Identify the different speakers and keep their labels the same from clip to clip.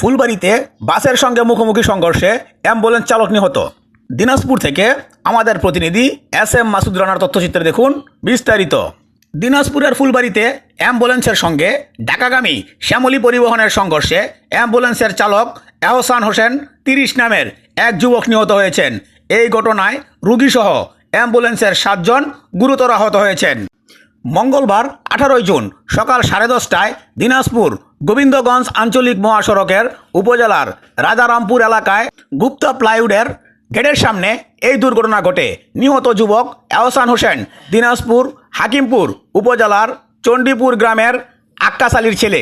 Speaker 1: ফুলবাড়িতে বাসের সঙ্গে মুখোমুখি সংঘর্ষে অ্যাম্বুলেন্স চালক নিহত দিনাজপুর থেকে আমাদের প্রতিনিধি এস এম মাসুদ রানার তথ্যচিত্রে দেখুন বিস্তারিত দিনাজপুরের ফুলবাড়িতে অ্যাম্বুলেন্সের সঙ্গে ঢাকাগামী শ্যামলী পরিবহনের সংঘর্ষে অ্যাম্বুলেন্সের চালক এহসান হোসেন তিরিশ নামের এক যুবক নিহত হয়েছেন এই ঘটনায় রুগীসহ অ্যাম্বুলেন্সের সাতজন গুরুতর আহত হয়েছেন মঙ্গলবার আঠারোই জুন সকাল সাড়ে দশটায় দিনাজপুর গোবিন্দগঞ্জ আঞ্চলিক মহাসড়কের উপজেলার রাজারামপুর এলাকায় গুপ্তা প্লাইউডের গেটের সামনে এই দুর্ঘটনা ঘটে নিহত যুবক এহসান হোসেন দিনাজপুর হাকিমপুর উপজেলার চণ্ডীপুর গ্রামের আক্কাস আলীর ছেলে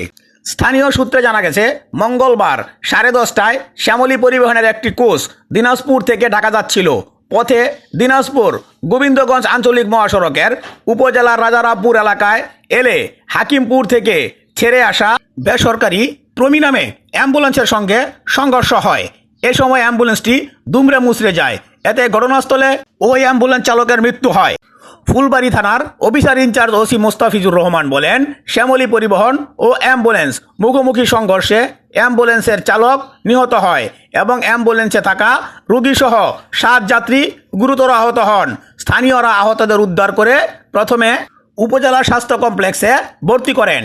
Speaker 1: স্থানীয় সূত্রে জানা গেছে মঙ্গলবার সাড়ে দশটায় শ্যামলী পরিবহনের একটি কোচ দিনাজপুর থেকে ঢাকা যাচ্ছিল পথে দিনাজপুর গোবিন্দগঞ্জ আঞ্চলিক মহাসড়কের উপজেলার রাজারামপুর এলাকায় এলে হাকিমপুর থেকে ছেড়ে আসা বেসরকারি প্রমি নামে অ্যাম্বুলেন্সের সঙ্গে সংঘর্ষ হয় এ সময় অ্যাম্বুলেন্সটি দুমড়ে মুচড়ে যায় এতে ঘটনাস্থলে ওই অ্যাম্বুলেন্স চালকের মৃত্যু হয় ফুলবাড়ি থানার officer incharge OC Mostafizur Rahman বলেন শ্যামলী পরিবহন ও অ্যাম্বুলেন্স মুখোমুখি সংঘর্ষে অ্যাম্বুলেন্সের চালক নিহত হয় এবং অ্যাম্বুলেন্সে থাকা রুগীসহ সাত যাত্রী গুরুতর আহত হন স্থানীয়রা আহতদের উদ্ধার করে প্রথমে উপজেলা স্বাস্থ্য কমপ্লেক্সে ভর্তি করেন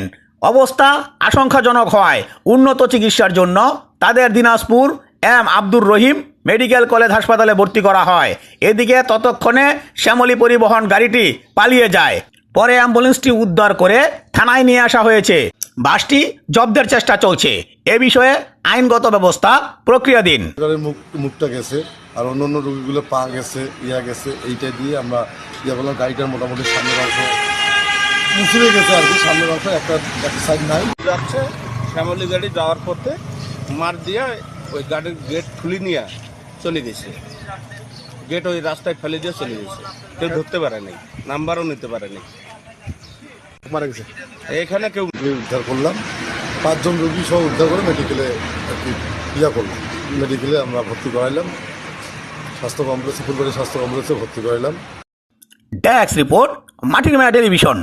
Speaker 1: অবস্থা আশঙ্কাজনক হওয়ায় উন্নত চিকিৎসার জন্য তাদের Dinajpur M Abdur Rahim medical college হাসপাতালে ভর্তি করা হয় এদিকে ততক্ষণে শ্যামলী পরিবহন গাড়িটি পালিয়ে যায় পরে অ্যাম্বুলেন্সটি উদ্ধার করে থানায় নিয়ে আসা হয়েছে বাসটি জব্দের চেষ্টা চলছে এ বিষয়ে আইনগত ব্যবস্থা প্রক্রিয়াধীন
Speaker 2: মুখ মুখটা গেছে আর অন্য অন্য রোগীগুলো পা গেছে ইয়া গেছে এইটা দিয়ে আমরা ইয়া বললাম গাড়িটার মোটামুটি সামনের অংশ মুছড়ে গেছে আর কি সামনের অংশ একটা একটা সাইড নাই
Speaker 3: যাচ্ছে শ্যামলী গাড়ি যাওয়ার পথে মার দিয়ে ওই গাড়ির গেট খুলে নিয়ে চলে গেছে গেট ওই রাস্তায় ফেলে দিয়ে চলে গেছে কেউ ধরতে পারে নাই নাম্বারও নিতে পারে নাই
Speaker 2: মারা গেছে এখানে কেউ উদ্ধার করলাম পাঁচজন রোগী সহ উদ্ধার করে মেডিকেলে ইয়া করলাম মেডিকেলে আমরা ভর্তি করাইলাম স্বাস্থ্য কমপ্লেক্সে ফুলবাড়ি স্বাস্থ্য কমপ্লেক্সে ভর্তি করাইলাম
Speaker 1: ট্যাক্স রিপোর্ট মাটির মেয়া টেলিভিশন